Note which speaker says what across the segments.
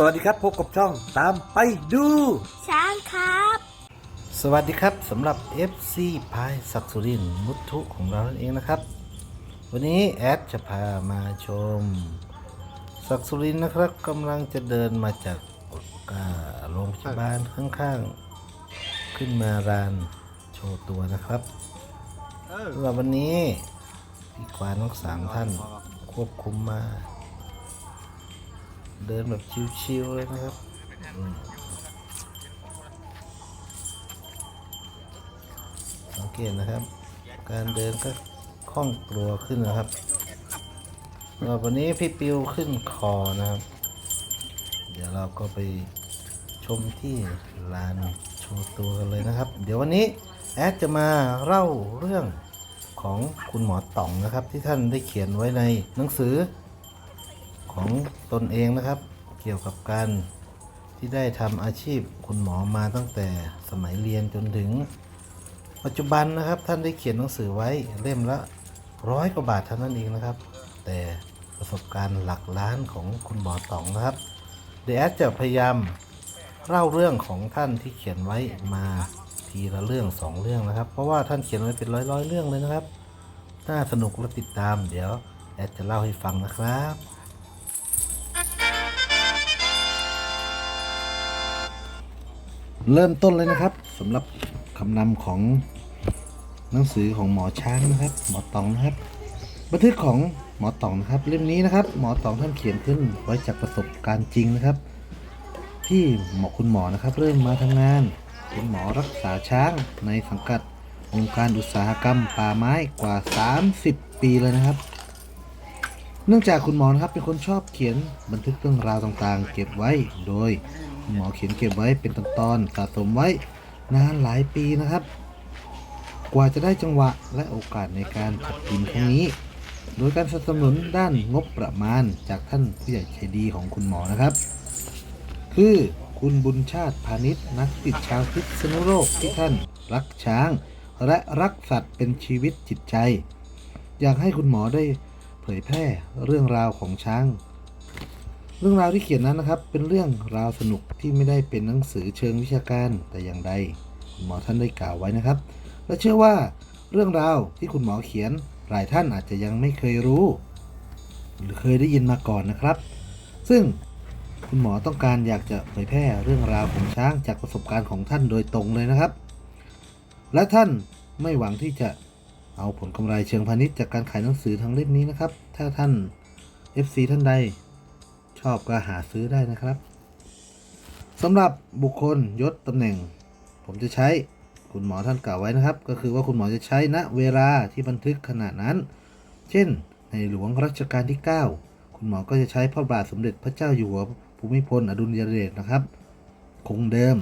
Speaker 1: สวัสดีครับพบกับช่องตามไปดู
Speaker 2: ช้างครับ
Speaker 1: สวัสดีครับสำหรับ FC พายศักดิ์สุรินทร์มุทุของเรานั่นเองนะครับ วันนี้แอดจะพามาชม ศักดิ์สุรินทร์นะครับกำลังจะเดินมาจากอ่าโรงพยาบาลข้างๆ ขึ้นมารานโชว์ตัวนะครับสำหรับวันนี้พี่ควานทั้งสามท่านควบคุมมา เดินแบบชิวๆเลยนะครับอืมสังเกตนะครับ การเดินก็คล่องตัวขึ้นนะครับรับวันนี้พี่ปิวขึ้นคอนะครับ เดี๋ยวเราก็ไปชมที่ลานโชว์ตัวกันเลยนะครับ เดี๋ยววันนี้แอดจะมาเล่าเรื่องของคุณหมอต่องนะครับ ที่ท่านได้เขียนไว้ในหนังสือ ของตนเองนะครับ เกี่ยวกับการที่ได้ทำอาชีพคุณหมอมาตั้งแต่สมัยเรียนจนถึง ปัจจุบันนะครับท่านได้เขียนหนังสือไว้เล่มละร้อยกว่าบาทเท่านั้นเองนะครับ แต่ประสบการณ์หลักล้านของคุณหมอต๋องนะครับเดแอดจะพยายามเล่าเรื่องของท่านที่เขียนไว้มาทีละเรื่องสองเรื่องนะครับ เพราะว่าท่านเขียนไว้เป็นร้อยร้อยๆเรื่องเลยนะครับ น่าสนุกและติดตาม เดี๋ยวแอดจะเล่าให้ฟังนะครับ เริ่มต้นเลยนะครับสำหรับคำนำของหนังสือของหมอช้างนะครับ หมอตองนะครับ บันทึกของหมอตองนะครับ เล่มนี้นะครับ หมอตองท่านเขียนขึ้นไว้จากประสบการณ์จริงนะครับ ที่หมอคุณหมอนะครับ เริ่มมาทำงาน เป็นหมอรักษาช้างในสังกัดองค์การอุตสาหกรรมป่าไม้กว่า 30 ปีเลยนะครับ เนื่องจากคุณหมอนะครับเป็นคนชอบเขียนบันทึกเรื่องราวต่างๆ เก็บไว้โดย หมอเขียนเก็บไว้เป็นตอนๆสะสมไว้นานหลายปีนะครับ กว่าจะได้จังหวะและโอกาสในการจัดพิมพ์ครั้งนี้ โดยการสนับสนุนด้านงบประมาณจากท่านผู้ใหญ่ใจดีของคุณหมอนะครับ คือคุณบุญชาติพาณิชย์นักปิดชาวพิษณุโลกที่ท่านรักช้าง และรักสัตว์เป็นชีวิตจิตใจ อยากให้คุณหมอได้เผยแพร่เรื่องราวของช้าง เรื่องราวที่เขียนนั้นนะครับ เป็นเรื่องราวสนุกที่ไม่ได้เป็นหนังสือเชิงวิชาการแต่อย่างใดคุณหมอท่านได้กล่าวไว้นะครับ และเชื่อว่าเรื่องราวที่คุณหมอเขียนหลายท่านอาจจะยังไม่เคยรู้ หรือเคยได้ยินมาก่อนนะครับ ซึ่งคุณหมอต้องการอยากจะเผยแพร่เรื่องราวของช้างจากประสบการณ์ของท่านโดยตรงเลยนะครับ และท่านไม่หวังที่จะเอาผลกำไรเชิงพาณิชย์จากการขายหนังสือทั้งเล่มนี้นะครับ ถ้าท่าน FC ท่านใด ชอบก็หาซื้อได้นะครับสำหรับบุคคลยศตำแหน่ง ผมจะใช้คุณหมอท่านกล่าวไว้นะครับ ก็คือว่าคุณหมอจะใช้ณเวลาที่บันทึกขณะนั้น เช่น ในหลวงรัชกาลที่ 9 คุณหมอก็จะใช้พระบาทสมเด็จพระเจ้าอยู่หัวภูมิพลอดุลยเดชนะครับ คงเดิม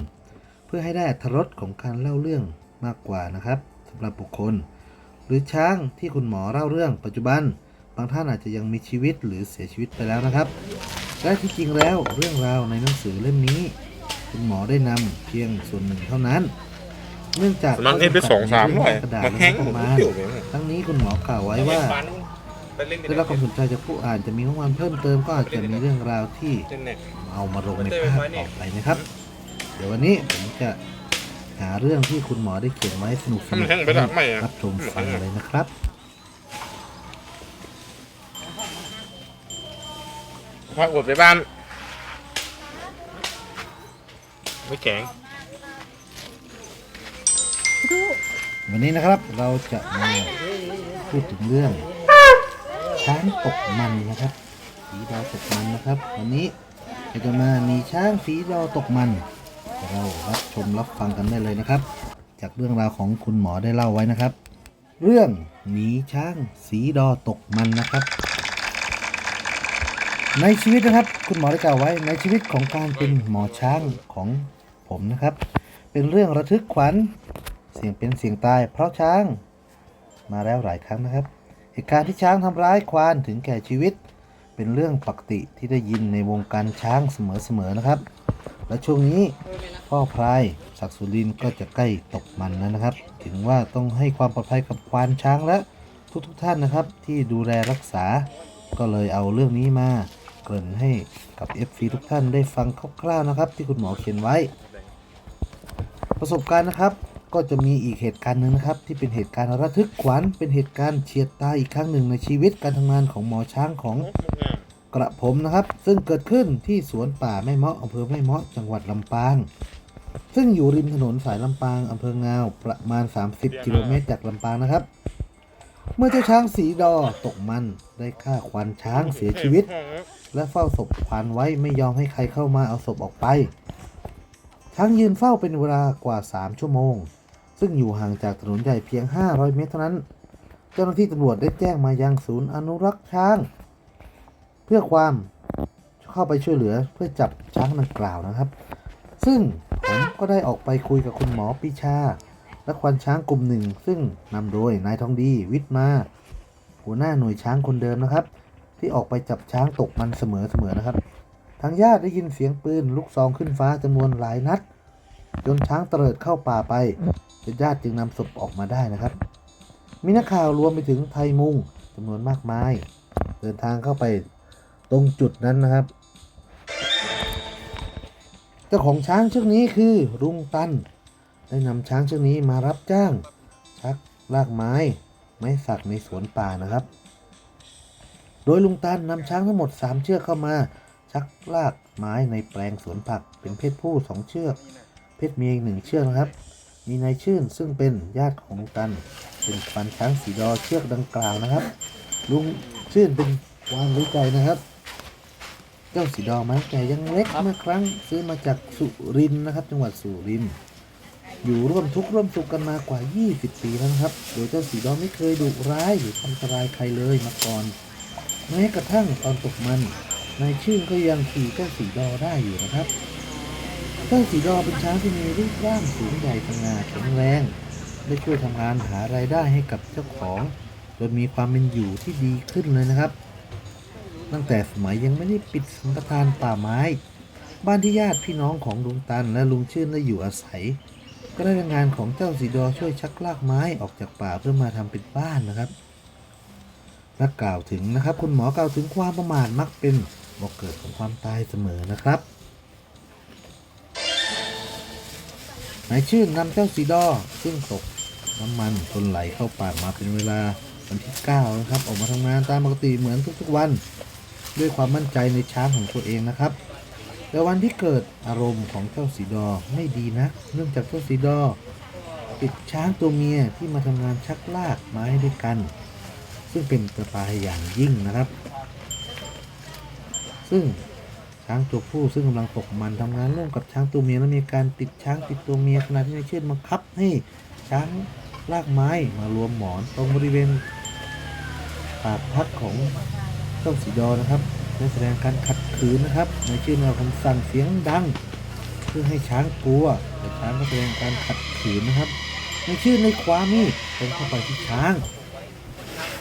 Speaker 1: เพื่อให้ได้อรรถรสของการเล่าเรื่องมากกว่านะครับสำหรับบุคคล หรือช้างที่คุณหมอเล่าเรื่องปัจจุบัน บางท่านอาจจะยังมีชีวิตหรือเสียชีวิตไปแล้วนะครับ และที่จริงแล้วเรื่องราวในหนังสือเล่มนี้ คุณหมอได้นำเพียงส่วนหนึ่งเท่านั้น เนื่องจาก
Speaker 3: มันเล่นไปสองสามหน่อย
Speaker 1: กระดาษ
Speaker 3: มัน
Speaker 1: และ
Speaker 3: แห้ง
Speaker 1: งบประมาณ
Speaker 3: เดี๋ยวเลย
Speaker 1: ทั้งนี้คุณหมอกล่าวไว้ว่าได้รับความสนใจจากผู้อ่านจะมีข้อความเพิ่มเติมก็อาจจะมีเรื่องราวที่
Speaker 3: เล่นเนี่ย
Speaker 1: เอามาลงในภาพต่อไปนะครับ เดี๋ยววันนี้ผมจะหาเรื่องที่คุณหมอได้เขียนไว้สนุกส
Speaker 3: ถ้า
Speaker 1: นุ
Speaker 3: มั
Speaker 1: ก
Speaker 3: นแห้งไปแล้วไม่อะ
Speaker 1: รับชมฟังเลยนะครับ
Speaker 3: ว่าอวดไปบ้าน ไม่แข็ง
Speaker 1: วันนี้นะครับเราจะมาพูดถึงเรื่องช้างตกมันนะครับ สีดาวตกมันนะครับ วันนี้เราจะมามีช้างสีดาวตกมัน เรารับชมรับฟังกันได้เลยนะครับ จากเรื่องราวของคุณหมอได้เล่าไว้นะครับ เรื่องหมีช้างสีดอตกมันนะครับ ในชีวิตนะครับ คุณหมอได้กล่าวไว้ในชีวิตของการเป็นหมอช้างของผมนะครับ เป็นเรื่องระทึกขวัญเสียงเป็นเสียงตาย เพราะช้างมาแล้วหลายครั้งนะครับเหตุการณ์ที่ช้างทำร้ายควานถึงแก่ชีวิต เป็นเรื่องปกติที่ได้ยินในวงการช้างเสมอๆนะครับ และช่วงนี้พ่อพลายศักดิ์สุรินก็จะใกล้ตกมันแล้วนะครับ ถึงว่าต้องให้ความปลอดภัยกับควานช้างและทุกๆท่านนะครับ ที่ดูแลรักษาก็เลยเอาเรื่องนี้มา เกริ่นให้กับ FC ทุกท่านได้ฟังคร่าวๆนะครับ ที่คุณหมอเขียนไว้ ประสบการณ์นะครับ ก็จะมีอีกเหตุการณ์หนึ่งนะครับ ที่เป็นเหตุการณ์ระทึกขวัญเป็นเหตุการณ์เฉียดตายอีกครั้งหนึ่งในชีวิตการทำงานของหมอช้างของกระผมนะครับ ซึ่งเกิดขึ้นที่สวนป่าแม่เมาะอำเภอแม่เมาะจังหวัดลำปางซึ่งอยู่ริมถนนสายลำปางอำเภองาวประมาณ 30 กิโลเมตรจากลำปางนะครับ เมื่อเจ้าช้างสีดอตกมันได้ฆ่าควานช้างเสียชีวิต และเฝ้าศพควานไว้ไม่ยอมให้ใครเข้ามาเอาศพออกไป ช้างยืนเฝ้าเป็นเวลากว่า 3 ชั่วโมง ซึ่งอยู่ห่างจากถนนใหญ่เพียง 500 เมตรเท่านั้น เจ้าหน้าที่ตำรวจได้แจ้งมายังศูนย์อนุรักษ์ช้าง เพื่อความเข้าไปช่วยเหลือเพื่อจับช้างดังกล่าวนะครับ ซึ่งผมก็ได้ออกไปคุยกับคุณหมอปิชา และควานช้างกลุ่มหนึ่ง ซึ่งนำโดยนายทองดีวิทย์มา หัวหน้าหน่วยช้างคนเดิมนะครับ ที่ออกไปจับช้างตกมันเสมอๆนะครับ ทางญาติได้ยินเสียงปืนลูกซองขึ้นฟ้าจำนวนหลายนัด จนช้างเตลิดเข้าป่าไปญาติจึงนำศพออกมาได้นะครับ มีนักข่าวรวมไปถึงไทยมุงจำนวนมากมาย เดินทางเข้าไปตรงจุดนั้นนะครับเจ้าของช้างเชือกนี้คือลุงตัน ได้นำช้างเชือกนี้มารับจ้าง ชักลากไม้ ไม้สักในสวนป่านะครับ โดยลุงตันนำช้างทั้งหมด 3 เชือกเข้ามา ชักลากไม้ในแปลงสวนผักเป็นเพศผู้ 2 เชือก เพศเมียอีกหนึ่งเชือกนะครับ มีนายชื่นซึ่งเป็นญาติของลุงตัน เป็นควานช้างสีดอเชือกดังกล่าวนะครับ ลุงชื่นเป็นวานรู้ใจนะครับเจ้าสีดอไม้แก่ยังเล็กเมื่อครั้งซื้อมาจากสุรินนะครับ จังหวัดสุรินทร์ อยู่ร่วมทุกข์ร่วมสุขกันมากว่า 20 ปีแล้วนะครับ โดยเจ้าสีดอไม่เคยดุร้ายหรือทำอันตรายใครเลยมาก่อน แม้กระทั่งตอนตกมันนายชื่นก็ยังขี่เจ้าสีดอได้อยู่นะครับ เจ้าสีดอเป็นช้างที่มีรูปร่างสูงใหญ่สง่าแข็งแรง ได้ช่วยทำงานหารายได้ให้กับเจ้าของจนมีความเป็นอยู่ที่ดีขึ้นเลยนะครับ ตั้งแต่สมัยยังไม่ได้ปิดสัมปทานป่าไม้ บ้านที่ญาติพี่น้องของลุงตันและลุงชื่นได้อยู่อาศัย ก็ได้เป็นงานของเจ้าสีดอช่วยชักลากไม้ออกจากป่าเพื่อมาทำเป็นบ้านนะครับและกล่าวถึงนะครับ คุณหมอกล่าวถึงความประมาทมักเป็นบอกเกิดของความตายเสมอนะครับนายชื่นนำเจ้าสีดอซึ่งตกน้ำมันจนไหลเข้าป่ามาเป็นเวลาวันที่9นะครับ ออกมาทำงานตามปกติเหมือนทุกๆวัน ด้วยความมั่นใจในช้างของตัวเองนะครับ แต่วันที่เกิดอารมณ์ของเจ้าสีดอไม่ดีนะเนื่องจากเจ้าสีดอติดช้างตัวเมียที่มาทำงานชักลากไม้ด้วยกัน ซึ่งเป็นอันตรายอย่างยิ่งนะครับ ซึ่งช้างตัวผู้ซึ่งกำลังตกมันทำงานร่วมกับช้างตัวเมียและมีการติดช้างติดตัวเมียขณะที่นเชิดบังคับให้ช้างลากไม้มารวมหมอนตรงบริเวณปากพักของเจ้าสีดอนะครับ ได้แสดงการขัดขืนนะครับ ในายเชิดเอาคำสั่งเสียงดัง เพื่อให้ช้างกลัวแต่ช้างก็แสดงการขัดขืนนะครับ ในายเชิดในความมีดตรงเข้าไปที่ช้าง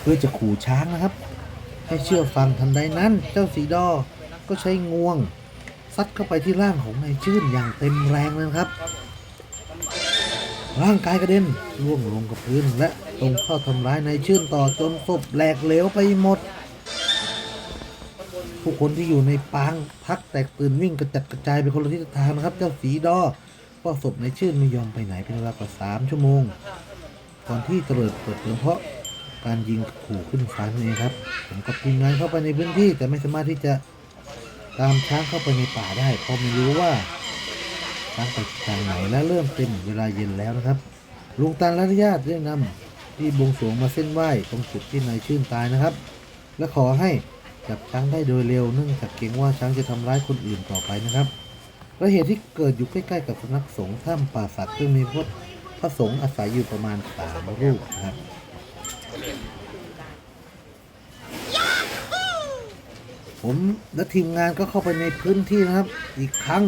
Speaker 1: เพื่อจะขู่ช้างนะครับ ให้เชื่อฟังทันใดนั้น เจ้าสีดอก็ใช้งวงซัดเข้าไปที่ร่างของนายชื่นอย่างเต็มแรงเลยครับ ร่างกายกระเด็นร่วงลงกับพื้นและตรงเข้าทำร้ายนายชื่นต่อจนศพแหลกเหลวไปหมด ผู้คนที่อยู่ในปางพักแตกตื่นวิ่งกระจัดกระจายไปคนละทิศทางนะครับ เจ้าสีดอก็ศพในชื่นไม่ยอมไปไหนเป็นเวลากว่าสามชั่วโมงก่อนที่ตำรวจเปิดเผยเพราะการยิงขู่ขึ้นฟ้านั่นเองครับผมกับทีมงานเข้าไปในพื้นที่แต่ไม่สามารถที่จะตามช้างเข้าไปในป่าได้เพราะไม่รู้ว่าช้างไปทางไหนและเริ่มเป็นเวลาเย็นแล้วนะครับลุงตันและญาติได้นำที่บวงสรวงมาเส้นไหว้ตรงจุดที่นายชื่นตายนะครับ และขอให้ จับช้างได้โดยเร็วเนื่องจากเกรงว่าช้างจะทำร้ายคนอื่นต่อไปนะครับและเหตุที่เกิดอยู่ใกล้ๆกับสำนักสงฆ์ถ้ำป่าสักซึ่งมีพระพระสงฆ์อาศัยอยู่ประมาณสามรูปนะครับผมและทีมงานก็เข้าไปในพื้นที่นะครับ อีกครั้ง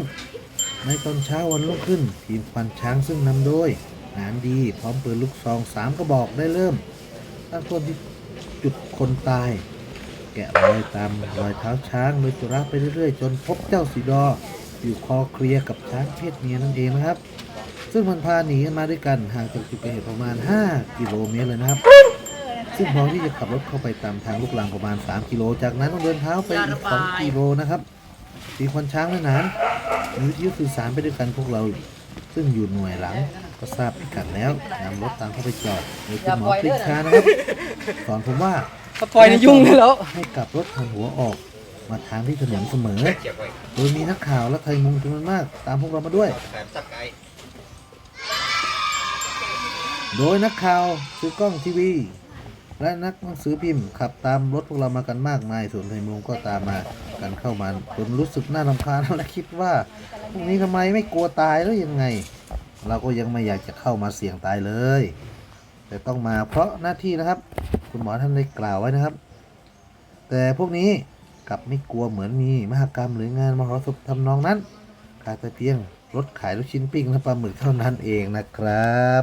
Speaker 1: ในตอนเช้าวันรุ่งขึ้น ทีมฟันช้างซึ่งนำโดยงานดีพร้อมปืนลูกซองสามกระบอกได้เริ่ม ตั้งต้นที่จุดคนตาย แกะรอยตามรอยเท้าช้างโดยจุระไปเรื่อยๆ จนพบเจ้าสีดอ อยู่คอเคลียกับช้างเพศเมียนั่นเองนะครับ ซึ่งมันพาหนีกันมาด้วยกันห่างจากจุดเกิดเหตุประมาณ 5 กิโลเมตรเลยนะครับ ซึ่งพอที่จะขับรถเข้าไปตามทางลูกลังประมาณ 3 กิโล จากนั้นต้องเดินเท้าไปอีก2กิโลนะครับตีควันช้างและหนานมีวิทยุสื่อสารไปด้วยกันพวกเรา ซึ่งอยู่หน่วยหลังก็ทราบพิกัดแล้วนำรถตามเข้าไปจอดโดยคุณหมอปรีชานะครับสอนผมว่า
Speaker 2: ถ้าปล่อยในยุ่งเลยแล้ว
Speaker 1: ให้กลับรถหันหัวออก มาทางที่ถนนเสมอ โดยมีนักข่าวและไทยมุงจำนวนมาก ตามพวกเรามาด้วย โดยนักข่าวซื้อกล้องทีวี และนักหนังสือพิมพ์ขับตามรถพวกเรามากันมากมาย ส่วนไทยมุงก็ตามมากันเข้ามาจนรู้สึกน่ารำคาญและคิดว่าพวกนี้ทำไมไม่กลัวตายแล้วยังไง เราก็ยังไม่อยากจะเข้ามาเสี่ยงตายเลย แต่ต้องมาเพราะหน้าที่นะครับ คุณหมอท่านได้กล่าวไว้นะครับ แต่พวกนี้กลับไม่กลัวเหมือนมีมหกรรมหรืองานมหรสพทำนองนั้นกลายไปเพียงรถขายลูกชิ้นปิ้งและปลาหมึกเท่านั้นเองนะครับ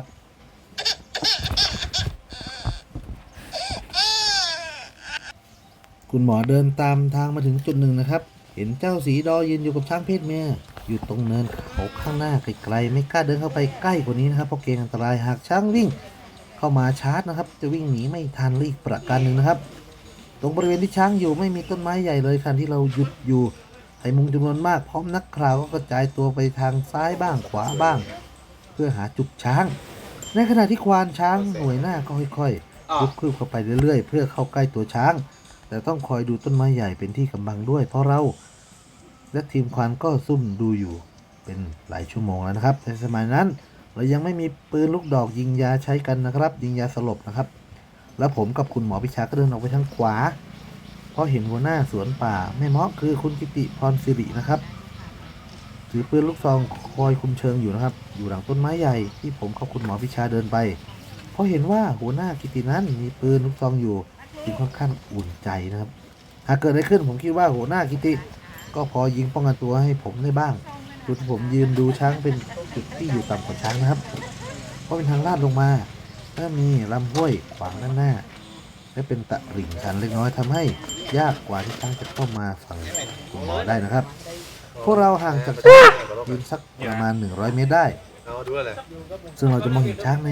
Speaker 1: คุณหมอเดินตามทางมาถึงจุดหนึ่งนะครับ เห็นเจ้าสีดอยืนอยู่กับช้างเพศเมียอยู่ตรงเนินเขาข้างหน้าไกลๆไม่กล้าเดินเข้าไปใกล้กว่านี้นะครับเพราะเกรงอันตรายหากช้างวิ่ง เข้ามาชาร์จนะครับ จะวิ่งหนีไม่ทันหรืออีกประการหนึ่งนะครับ ตรงบริเวณที่ช้างอยู่ไม่มีต้นไม้ใหญ่เลยคันที่เราหยุดอยู่ไอ้มุงจำนวนมากพร้อมนักข่าวก็กระจายตัวไปทางซ้ายบ้างขวาบ้าง เพื่อหาจุดช้าง ในขณะที่ควานช้างหน่วยหน้าก็ค่อยๆลุกคืบเข้าไปเรื่อยๆ เพื่อเข้าใกล้ตัวช้าง แต่ต้องคอยดูต้นไม้ใหญ่เป็นที่กำบังด้วย เพราะเรา และทีมควานก็ซุ่มดูอยู่เป็นหลายชั่วโมงแล้วนะครับในสมัยนั้น เรายังไม่มีปืนลูกดอกยิงยาใช้กันนะครับ ยิงยาสลบนะครับ แล้วผมกับคุณหมอพิชาก็เดินออกไปทางขวา เพราะเห็นหัวหน้าสวนป่าแม่เมาะคือคุณกิติพรสิรินะครับ ถือปืนลูกซองคอยคุมเชิงอยู่นะครับ อยู่หลังต้นไม้ใหญ่ที่ผมกับคุณหมอพิชาเดินไป เพราะเห็นว่าหัวหน้ากิตินั้นมีปืนลูกซองอยู่จึงค่อนข้างอุ่นใจนะครับ หากเกิดอะไรขึ้นผมคิดว่าหัวหน้ากิติ ก็พอยิงป้องกันตัวให้ผมได้บ้าง จุดที่ผมยืนดูช้างเป็นจุดที่อยู่ต่ำกว่าช้างนะครับ เพราะเป็นทางลาดลงมาและมีลำห้วยขวางด้านหน้า และเป็นตะหลิ่งชันเล็กน้อยทำให้ยากกว่าที่ช้างจะเข้ามาฝั่งคุณหมอได้นะครับ พวกเราห่างจากช้างยืนสักประมาณ 100 เมตรได้
Speaker 3: อาด้วยเลย
Speaker 1: ซึ่งเราจะมองเห็นช้างใน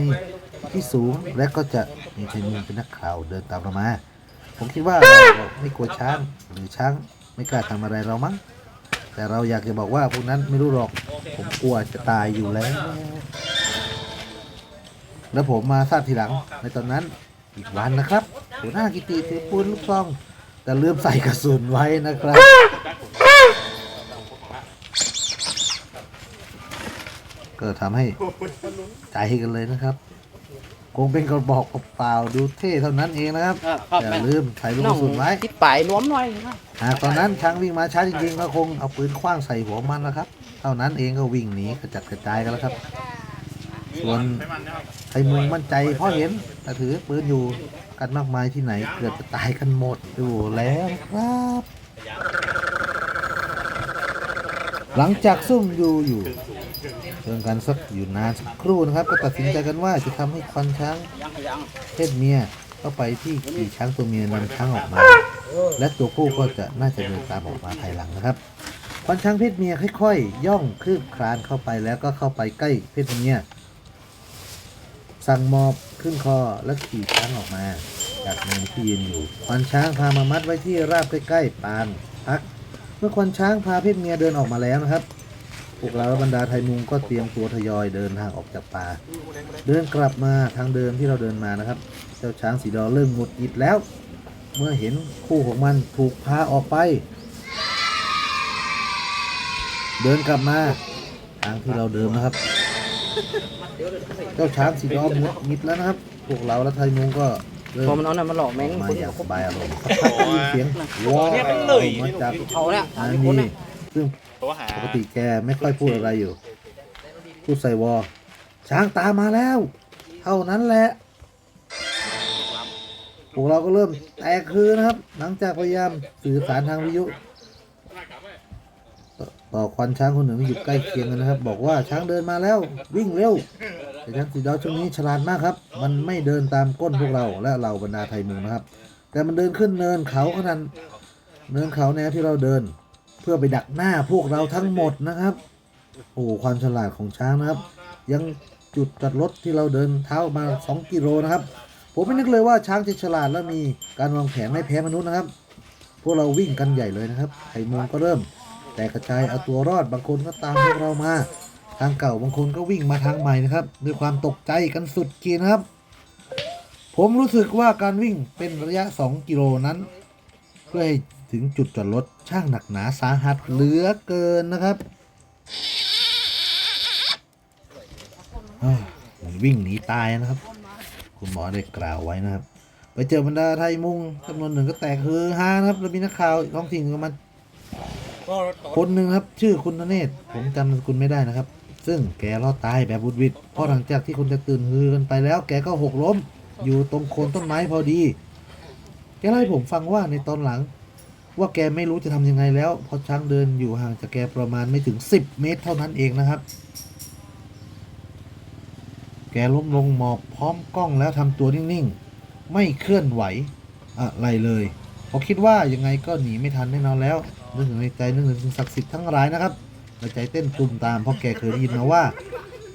Speaker 1: ที่สูงและก็จะมีชายมุงเป็นนักข่าวเดินตามเรามา ผมคิดว่าเราไม่กลัวช้างหรือช้างไม่กล้าทำอะไรเรามั้ง แต่เราอยากจะบอกว่าพวกนั้นไม่รู้หรอก ผมกลัวจะตายอยู่แล้ว แล้วผมมาทราบทีหลังในตอนนั้นอีกวันนะครับหัวหน้ากิติถือปืนลูกซอง แต่ลืมใส่กระสุนไว้นะครับ ก็ทำให้ใจกันเลยนะครับ คงเป็นกระบอกเปล่าๆดูเท่เท่านั้นเองนะครับ
Speaker 2: ครับ
Speaker 1: อย่า
Speaker 2: แม่
Speaker 1: ลืมใส่ลูกกระสุนไว้
Speaker 2: ที่ปลายน้วมหน่อยนะ
Speaker 1: หากตอนนั้นช้างวิ่งมาช้าจริงๆก็คงเอาปืนคว้างใส่หัวมันนะครับ เท่านั้นเองก็วิ่งหนีกระจัดกระจายกันแล้วครับ ส่วนไทยมุงมั่นใจเพราะเห็นแต่ถือปืนอยู่กันมากมายที่ไหนเกือบจะตายกันหมดดูแล้วครับ หลังจากซุ่มอยู่อยู่ เชิงกันสักอยู่นานสักครู่นะครับ ก็ตัดสินใจกันว่าจะทำให้ควันช้างเพศเมียเข้าไปที่ขี่ช้างตัวเมียนำช้างออกมา และตัวผู้ก็จะน่าจะเดินตามออกมาภายหลังนะครับควานช้างเพศเมียค่อยๆ ย่องคืบคลานเข้าไปแล้วก็เข้าไปใกล้เพศเมียสั่งมอบขึ้นคอและขี่ช้างออกมา จากเนินที่ยืนอยู่ควานช้างพามามัดไว้ที่ราบใกล้ๆปางพัก เมื่อควานช้างพาเพศเมียเดินออกมาแล้วนะครับ วกเราและบรรดาไทยมุงก็เตรียมตัวทยอยเดินทางออกจากป่า เดินกลับมาทางเดิมที่เราเดินมานะครับ เจ้าช้างสีดอเริ่มหงุดหงิดแล้ว เมื่อเห็นคู่ของมันถูกพาออกไป เดินกลับมาทางที่เราเดิมนะครับ เจ้าช้างสีดอหงุดหงิดแล้วนะครับ พวกเราและไทยมุงก็เริ่ม
Speaker 2: พอมันเอาน่ะมาหลอกแม่ง
Speaker 1: มา
Speaker 2: คน
Speaker 1: อย่าง
Speaker 2: ค
Speaker 1: ส
Speaker 2: น
Speaker 1: บายอารมณ์สักพักได้ยินเสียงว้าวมาจาก
Speaker 2: เอาเนี่ย
Speaker 1: อั
Speaker 2: ทาง
Speaker 1: น
Speaker 2: ที่คน
Speaker 1: นี้
Speaker 2: น่ะ
Speaker 1: ซึ่ง
Speaker 3: ตัวหา
Speaker 1: ปกติแกไม่ค่อยพูดอะไรอยู่ พูดใส่วอช้างตามมาแล้ว เท่านั้นแหละ พวกเราก็เริ่มแตกคือนะครับ หลังจากพยายามสื่อสารทางวิทยุต่อต่อควันช้างคนหนึ่งที่อยู่ใกล้เคียงกันนะครับ บอกว่าช้างเดินมาแล้ว วิ่งเร็วแต่ช้างสีดาวช่วงนี้ฉลาดมากครับ มันไม่เดินตามก้นพวกเราและเราบรรดาไทยมุงนะครับ แต่มันเดินขึ้นเนินเขาขนาดเนินเขาแนวที่เราเดิน เพื่อไปดักหน้าพวกเราทั้งหมดนะครับ โอ้โหความฉลาดของช้างนะครับ ยังจุดตัดรถที่เราเดินเท้ามา 2 กิโลนะครับ ผมไม่นึกเลยว่าช้างจะฉลาดและมีการวางแผนไม่แพ้มนุษย์นะครับ พวกเราวิ่งกันใหญ่เลยนะครับไข่มุงก็เริ่ม แต่กระจายเอาตัวรอดบางคนก็ตามพวกเรามา ทางเก่าบางคนก็วิ่งมาทางใหม่นะครับด้วยความตกใจกันสุดขีดนะครับ ผมรู้สึกว่าการวิ่งเป็นระยะ 2 กิโลนั้น เพื่อให้ ถึงจุดจอดรถช่างหนักหนาสาหัสเหลือเกินนะครับวิ่งหนีตายนะครับ คุณหมอได้กล่าวไว้นะครับ ไปเจอบรรดาไทยมุ่งจำนวนหนึ่งก็แตกฮือฮานะครับแล้วมีนักข่าวท้องถิ่นก็มาคนหนึ่งครับ ชื่อคุณธเนศผมจำนามสกุลไม่ได้นะครับ ซึ่งแกรอดตายแบบบุดวิดเพราะหลังจากที่คนจะตื่นฮือกันไปแล้ว แกก็หกล้ม อยู่ตรงโคนต้นไม้พอดีแกเล่าให้ผมฟังว่าในตอนหลัง ว่าแกไม่รู้จะทำยังไงแล้ว เพราะช้างเดินอยู่ห่างจากแกประมาณไม่ถึง 10 เมตรเท่านั้นเองนะครับ แกล้มลงหมอบพร้อมกล้องแล้วทำตัวนิ่งๆ ไม่เคลื่อนไหวอะไรเลยพราะคิดว่ายังไงก็หนีไม่ทันแน่นอนแล้วนึกถึงในใจนึกถึงสิ่งศักดิ์สิทธิ์ทั้งหลายนะครับใจเต้นตุมตามเพราะแกเคยได้ยินมาว่า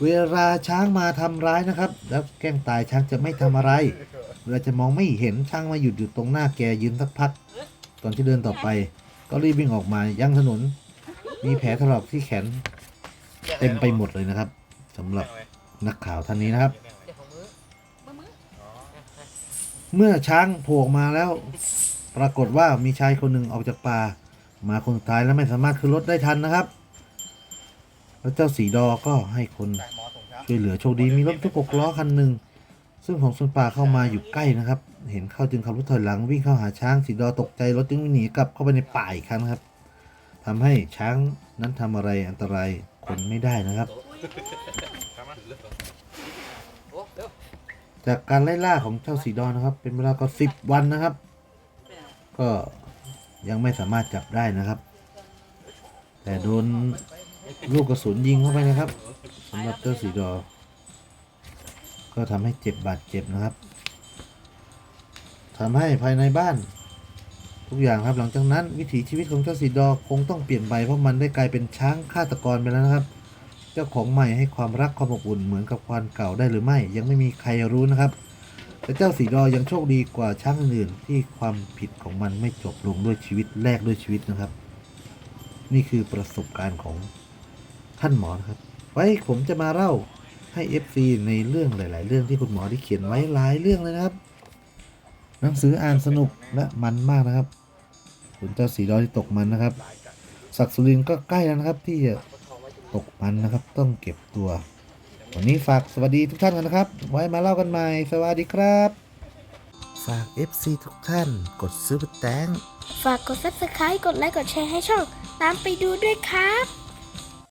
Speaker 1: เวลาช้างมาทำร้ายนะครับ แล้วแกล้งตายช้างจะไม่ทำอะไรเวลาจะมองไม่เห็นช้างมาหยุดอยู่ตรงหน้าแกยืนสักพัก ตอนที่เดินต่อไป ก็รีบวิ่งออกมายังถนน มีแผลถลอกที่แขนเต็มไปหมดเลยนะครับสำหรับนักข่าวท่านนี้นะครับ เมื่อช้างโผล่ออกมาแล้ว ปรากฏว่ามีชายคนหนึ่งออกจากป่า มาคนสุดท้ายแล้วไม่สามารถขึ้นรถได้ทันนะครับ แล้วเจ้าสีดอก็ให้คนช่วยเหลือโชคดีมีรถทุกหกล้อคันหนึ่งซึ่งของส่วนป่าเข้ามาอยู่ใกล้นะครับ เห็นเข้าจึงขับรถถอยหลังวิ่งเข้าหาช้างสีดอตกใจรถจึงวิ่งหนีกลับเข้าไปในป่าอีกครั้งครับทำให้ช้างนั้นทำอะไรอันตรายคนไม่ได้นะครับ จากการไล่ล่าของเจ้าสีดอนนะครับ เป็นเวลาก็สิบวันนะครับ ก็ยังไม่สามารถจับได้นะครับ แต่โดนลูกกระสุนยิงเข้าไปนะครับสำหรับเจ้าสีดอ ก็ทำให้เจ็บบาดเจ็บนะครับ ทำให้ภายในบ้าน ทุกอย่างครับหลังจากนั้นวิถีชีวิตของเจ้าสีดอคงต้องเปลี่ยนไปเพราะมันได้กลายเป็นช้างฆาตกรไปแล้วนะครับ เจ้าของใหม่ให้ความรักความอบอุ่นเหมือนกับควานเก่าได้หรือไม่ ยังไม่มีใครรู้นะครับแต่เจ้าสีดอยังโชคดีกว่าช้างอื่นๆที่ความผิดของมันไม่จบลงด้วยชีวิตแลกด้วยชีวิตนะครับ นี่คือประสบการณ์ของท่านหมอนะครับ ไว้ผมจะมาเล่าให้ FC ในเรื่องหลาย ๆ เรื่องที่คุณหมอได้เขียนไว้หลายเรื่องเลยนะครับ หนังสืออ่านสนุกและมันมากนะครับคุณเจ้าสีดอที่ตกมันนะครับ ศักดิ์สุรินทร์ก็ใกล้แล้วนะครับ ที่จะตกมันนะครับ ต้องเก็บตัว วันนี้ฝากสวัสดีทุกท่านกันนะครับ ไว้มาเล่ากันใหม่ สวัสดีครับ ฝาก FC ทุกท่าน กดซื้อแตง
Speaker 4: ฝากกด subscribe กดไลค์กดแชร์ให้ช่องตามไปดูด้วยครับ